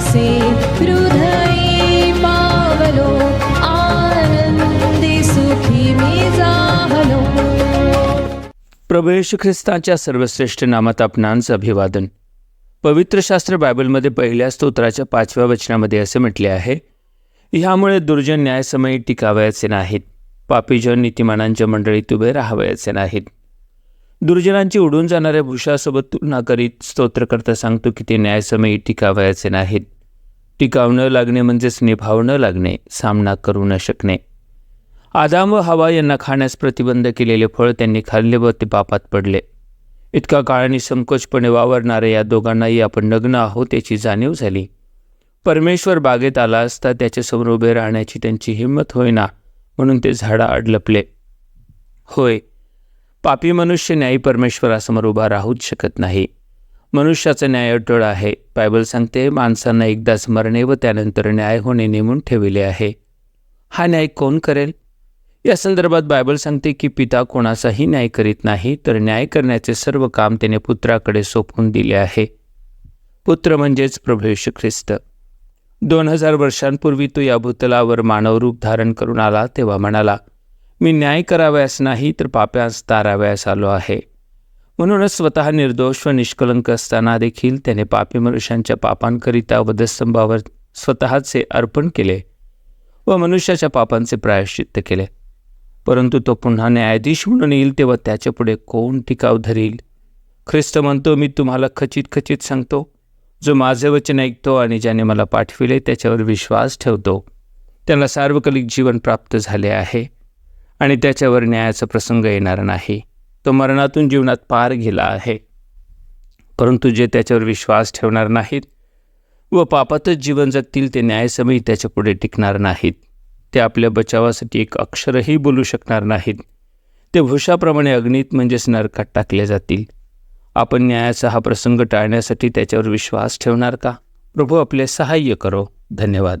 असे हृदये आनंदी सुखी मी जाहलो प्रभू येशू ख्रिस्ताच्या सर्वश्रेष्ठ नामात आपणांचं अभिवादन पवित्र शास्त्र बायबलमध्ये पहिल्या स्तोत्राच्या पाचव्या वचनामध्ये असे म्हटले आहे ह्यामुळे दुर्जन न्यायसमयी टिकावयाचे नाहीत पापीजन नीतिमानांच्या मंडळीत उभे राहावयाचे नाहीत दुर्जनांची उडून जाणाऱ्या भूषासोबत तुलना करीत स्तोत्रकर्ता सांगतो की ते न्यायसमयी टिकावयाचे नाहीत टिकाव न लागणे म्हणजेच निभाव न लागणे सामना करू न शकणे. आदाम व हवा यांना खाण्यास प्रतिबंध केलेले फळ त्यांनी खाल्ले व ते पापात पडले. इतका काळाने संकोचपणे वावरणाऱ्या या दोघांनाही आपण नग्न आहोत याची जाणीव झाली. परमेश्वर बागेत आला असता त्याच्यासमोर उभे राहण्याची त्यांची हिंमत होईना म्हणून ते झाडा अडलपले होय पापी मनुष्य न्यायी परमेश्वरासमोर उभा राहूच शकत नाही. मनुष्याचा न्याय अटळ आहे. बायबल सांगते माणसांना एकदाच मरणे व त्यानंतर न्याय होणे नेमून ठेवले आहे. हा न्याय कोण करेल? या संदर्भात बायबल सांगते की पिता कोणाचाही न्याय करीत नाही तर न्याय करण्याचे सर्व काम त्याने पुत्राकडे सोपवून दिले आहे. पुत्र म्हणजेच प्रभू येशू ख्रिस्त. दोन हजार वर्षांपूर्वी तो या भूतलावर मानवरूप धारण करून आला तेव्हा म्हणाला मी न्याय करावयास नाही तर पाप्यास तारावयास आलो आहे. म्हणूनच स्वतः निर्दोष व निष्कलंक असताना देखील त्याने पापी मनुष्यांच्या पापांकरिता वधस्तंभावर स्वतःचे अर्पण केले व मनुष्याच्या पापांचे प्रायश्चित्त केले. परंतु तो पुन्हा न्यायाधीश म्हणून येईल तेव्हा त्याच्यापुढे कोण टिकाव धरील? ख्रिस्त म्हणतो मी तुम्हाला खचित खचित सांगतो जो माझे वचन ऐकतो आणि ज्याने मला पाठविले त्याच्यावर विश्वास ठेवतो. त्याला सार्वकालिक जीवन प्राप्त झाले आहे आणि त्याच्यावर न्यायाचा प्रसंग येणार नाही. तो मरणातून जीवनात पार गेला आहे. परंतु जे त्याच्यावर विश्वास ठेवणार नाहीत व पापातच जीवन जगतील ते न्यायसमयी त्याच्यापुढे टिकणार नाहीत. ते आपल्या बचावासाठी एक अक्षरही बोलू शकणार नाहीत. ते भुषाप्रमाणे अग्नीत म्हणजेच नरकात टाकले जातील. आपण न्यायाचा हा प्रसंग टाळण्यासाठी त्याच्यावर विश्वास ठेवणार का? प्रभू आपले सहाय्य करो. धन्यवाद.